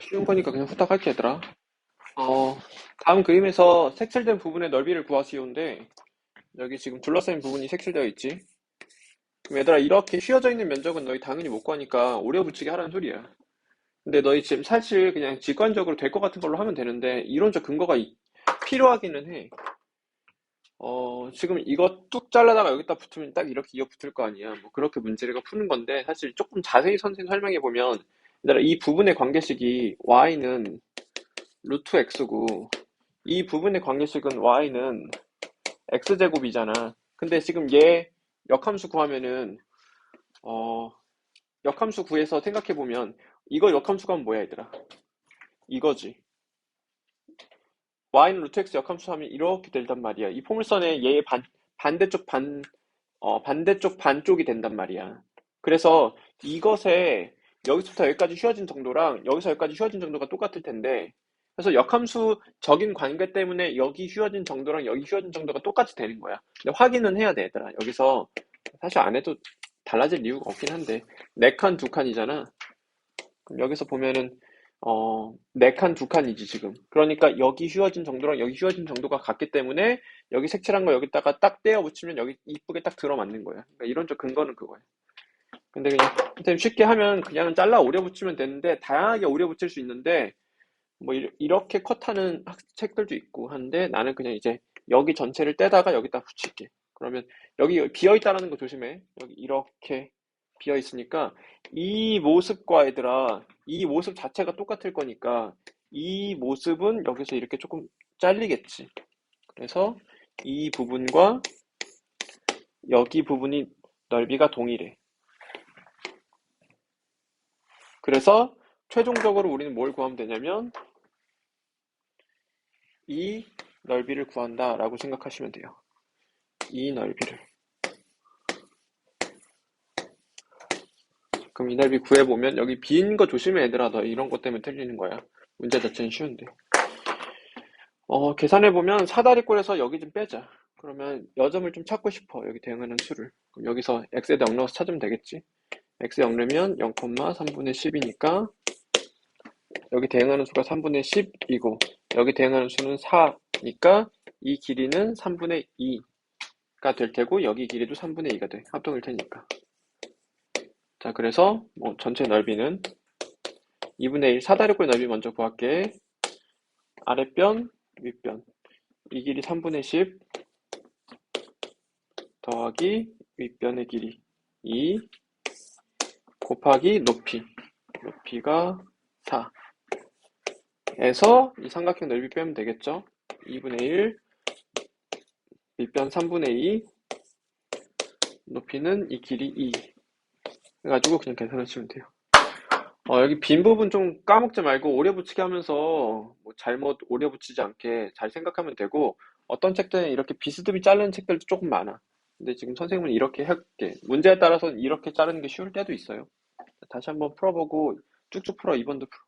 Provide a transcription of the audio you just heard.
쉬운 거니까 그냥 후딱 할게 얘들아. 어, 다음 그림에서 색칠된 부분의 넓이를 구하시오인데 여기 지금 둘러싸인 부분이 색칠되어 있지. 그럼 얘들아 이렇게 휘어져 있는 면적은 너희 당연히 못 구하니까 오려 붙이기 하라는 소리야. 근데 너희 지금 사실 그냥 직관적으로 될 것 같은 걸로 하면 되는데 이론적 근거가 이- 필요하기는 해. 어, 지금 이거 뚝 잘라다가 여기다 붙으면 딱 이렇게 이어 붙을 거 아니야. 뭐 그렇게 문제를 푸는 건데 사실 조금 자세히 선생님 설명해 보면 이 부분의 관계식이 y는 루트 x고 이 부분의 관계식은 y는 x제곱이잖아. 근데 지금 얘 역함수 구하면은 어 역함수 구해서 생각해 보면 이거 역함수가 뭐야 얘들아? 이거지. y는 루트 x 역함수 하면 이렇게 된단 말이야. 이 포물선의 얘의 반 반대쪽 반 어, 반대쪽 반쪽이 된단 말이야. 그래서 이것에 여기서부터 여기까지 휘어진 정도랑 여기서 여기까지 휘어진 정도가 똑같을 텐데 그래서 역함수적인 관계 때문에 여기 휘어진 정도랑 여기 휘어진 정도가 똑같이 되는 거야. 근데 확인은 해야 돼, 얘들아. 여기서 사실 안 해도 달라질 이유가 없긴 한데 네 칸, 두 칸이잖아. 그럼 여기서 보면은 어, 네 칸, 두 칸이지 지금. 그러니까 여기 휘어진 정도랑 여기 휘어진 정도가 같기 때문에 여기 색칠한 거 여기다가 딱 떼어 붙이면 여기 이쁘게 딱 들어맞는 거야. 그러니까 이론적 근거는 그거야. 근데 그냥 선생님 쉽게 하면 그냥 잘라 오려 붙이면 되는데 다양하게 오려 붙일 수 있는데 뭐 이- 이렇게 컷하는 학- 책들도 있고 한데 나는 그냥 이제 여기 전체를 떼다가 여기다 붙일게. 그러면 여기 비어 있다라는 거 조심해. 여기 이렇게 비어 있으니까 이 모습과 얘들아 이 모습 자체가 똑같을 거니까 이 모습은 여기서 이렇게 조금 잘리겠지. 그래서 이 부분과 여기 부분이 넓이가 동일해. 그래서 최종적으로 우리는 뭘 구하면 되냐면 이 넓이를 구한다 라고 생각하시면 돼요. 이 넓이를. 그럼 이 넓이 구해보면 여기 빈 거 조심해 얘들아. 너 이런 것 때문에 틀리는 거야. 문제 자체는 쉬운데. 어, 계산해보면 사다리꼴에서 여기 좀 빼자. 그러면 여점을 좀 찾고 싶어. 여기 대응하는 수를. 그럼 여기서 x에다 0 넣어서 찾으면 되겠지. X 0 넣으면 0,3분의 10이니까 여기 대응하는 수가 3분의 10이고 여기 대응하는 수는 4니까 이 길이는 3분의 2가 될 테고 여기 길이도 3분의 2가 돼. 합동일 테니까. 자, 그래서 뭐 전체 넓이는 2분의 1 사다리꼴 넓이 먼저 구할게. 아랫변, 윗변. 이 길이 3분의 10 더하기 윗변의 길이 2 곱하기 높이. 높이가 4. 에서 이 삼각형 넓이 빼면 되겠죠? 2분의 1 밑변 3분의 2 높이는 이 길이 2 해가지고 그냥 계산하시면 돼요. 어, 여기 빈 부분 좀 까먹지 말고 오려 붙이게 하면서 뭐 잘못 오려 붙이지 않게 잘 생각하면 되고 어떤 책들은 이렇게 비스듬히 자르는 책들도 조금 많아. 근데 지금 선생님은 이렇게 할게. 문제에 따라서는 이렇게 자르는 게 쉬울 때도 있어요. 다시 한번 풀어보고 쭉쭉 풀어 2번도 풀어.